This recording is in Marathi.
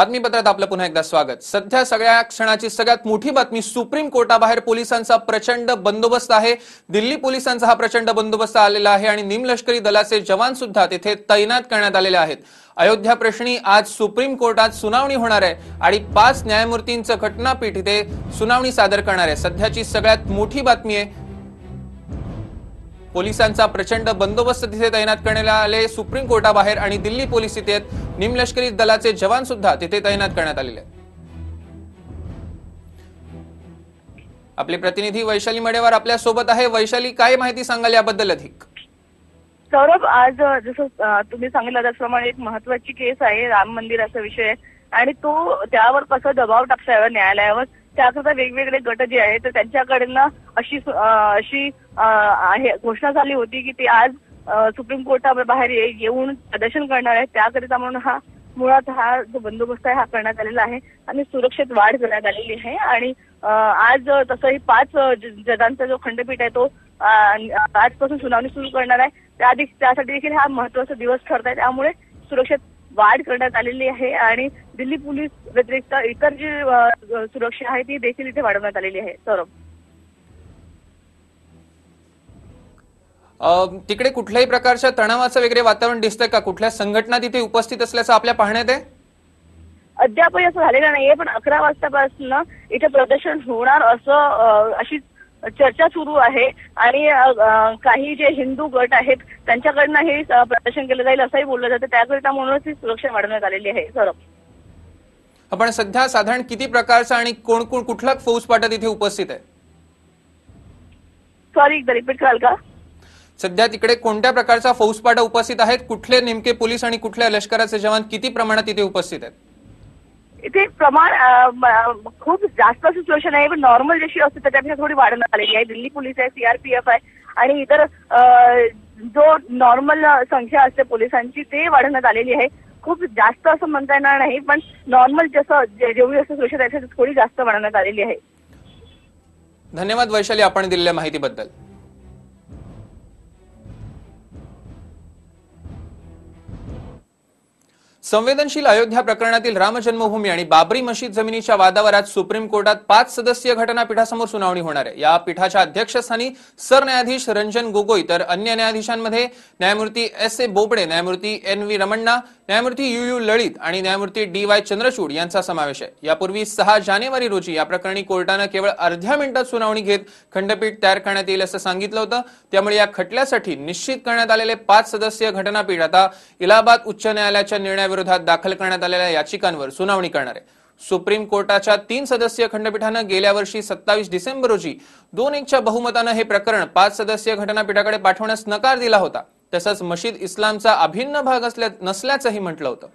बातमीपत्रात आपलं पुन्हा एकदा स्वागत. सध्या सगळ्या क्षणाची सगळ्यात मोठी बातमी सुप्रीम कोर्टाबाहेर पोलिसांचा प्रचंड बंदोबस्त आहे. दिल्ली पोलिसांचा हा प्रचंड बंदोबस्त आलेला आहे आणि निमलष्करी दलाचे जवान सुद्धा तिथे तैनात करण्यात आलेले आहेत. अयोध्या प्रश्नी आज सुप्रीम कोर्टात सुनावणी होणार आहे आणि पाच न्यायमूर्तींचं घटनापीठ इथे सुनावणी सादर करणार आहे. सध्याची सगळ्यात मोठी बातमी आहे पोलिसांचा प्रचंड बंदोबस्त तिथे तैनात करण्यात आले. सुप्रीम कोर्टाबाहेर आणि दिल्ली पोलीस तिथे निमलष्करी दलाचे जवान सुद्धा तिथे तैनात करण्यात आलेले आहेत. आपले प्रतिनिधी वैशाली मडेवार आपल्यासोबत आहे. वैशाली काय माहिती सांगाल याबद्दल अधिक? सौरभ आज जसं तुम्ही सांगितलं त्याचप्रमाणे एक महत्वाची केस आहे. राम मंदिराचा विषय आणि तो त्यावर कसा दबाव टाकता यावा न्यायालयावर? त्याकरता वेगवेगळे गट जे आहेत तर त्यांच्याकडनं अशी अशी आहे घोषणा झाली होती की ते आज सुप्रीम कोर्टाबाहेर येऊन प्रदर्शन करणार आहेत. त्याकरिता म्हणून हा मुळात हा जो बंदोबस्त आहे हा करण्यात आलेला आहे आणि सुरक्षेत वाढ करण्यात आलेली आहे. आणि आज तसंही पाच अ, जजांचा जो खंडपीठ आहे तो आजपासून सुनावणी सुरू करणार आहे. त्याआधी त्यासाठी देखील हा महत्त्वाचा दिवस ठरत आहे. त्यामुळे सुरक्षेत वाढ करण्यात आलेली आहे आणि दिल्ली पोलीस व्यतिरिक्त इतर जी सुरक्षा आहे ती देखील इथे वाढवण्यात आलेली आहे. सौरभ. अं, तिकडे कुठल्याही प्रकारच्या तणावाचं वगैरे वातावरण दिसतंय का? कुठल्या संघटना तिथे उपस्थित असल्याचं आपल्या पाहण्यात आहे? अद्यापही असं झालेलं नाहीये पण अकरा वाजतापासून इथे प्रदर्शन होणार असं अशी चर्चा सुरू आहे आणि काही जे हिंदू गट आहेत त्यांच्याकडनं हे प्रदर्शन केलं जाईल असंही बोललं जातं. त्याकरिता म्हणूनच ही सुरक्षा वाढवण्यात आलेली आहे. सौरभ. आपण सध्या साधारण किती प्रकारचा आणि कोण कोण कुठला फौजपाटा तिथे उपस्थित आहे? सॉरी एकदा रिपीट कराल का? सध्या तिकडे कोणत्या प्रकारचा फौजपाटा उपस्थित आहेत? कुठले नेमके पोलीस आणि कुठल्या लष्कराचे जवान किती प्रमाणात तिथे उपस्थित आहेत? इथे प्रमाण खूप जास्त असं सिच्युएशन आहे. पण नॉर्मल जशी असते त्याच्यापेक्षा थोडी वाढण्यात आलेली आहे. दिल्ली पोलीस आहे सीआरपीएफ आहे आणि इतर जो नॉर्मल संख्या असते पोलिसांची ते वाढवण्यात आलेली आहे. खूप जास्त असं म्हणता येणार नाही पण नॉर्मल जसं जेवढी असं सुरक्षा त्याच्यात थोडी जास्त वाढवण्यात आलेली आहे. धन्यवाद वैशाली आपण दिलेल्या माहितीबद्दल. संवेदनशील अयोध्या प्रकरणातील राम जन्मभूमी आणि बाबरी मशीद जमिनीच्या वादावर आज सुप्रीम कोर्टात पाच सदस्यीय घटनापीठासमोर सुनावणी होणार आहे. या पीठाच्या अध्यक्षस्थानी सरन्यायाधीश रंजन गोगोई तर अन्य न्यायाधीशांमध्ये न्यायमूर्ती एस ए बोबडे न्यायमूर्ती एन व्ही रमण्णा न्यायमूर्ती यू यू ललित आणि न्यायमूर्ती डी वाय चंद्रचूड यांचा समावेश आहे. यापूर्वी सहा जानेवारी रोजी या प्रकरणी कोर्टानं केवळ अर्ध्या मिनिटात सुनावणी घेत खंडपीठ तयार करण्यात येईल असं सांगितलं होतं. त्यामुळे या खटल्यासाठी निश्चित करण्यात आलेले पाच सदस्यीय घटनापीठ आता इलाहाबाद उच्च न्यायालयाच्या निर्णया निर्णयाविरोधात दाखल करण्यात आलेल्या याचिकांवर सुनावणी करणार आहे. सुप्रीम कोर्टाच्या तीन सदस्यीय खंडपीठानं गेल्या वर्षी सत्तावीस डिसेंबर रोजी दोन एकच्या बहुमतानं हे प्रकरण पाच सदस्यीय घटनापीठाकडे पाठवण्यास नकार दिला होता. तसंच मशीद इस्लामचा अभिन्न भाग असल्या नसल्याचंही म्हटलं होतं.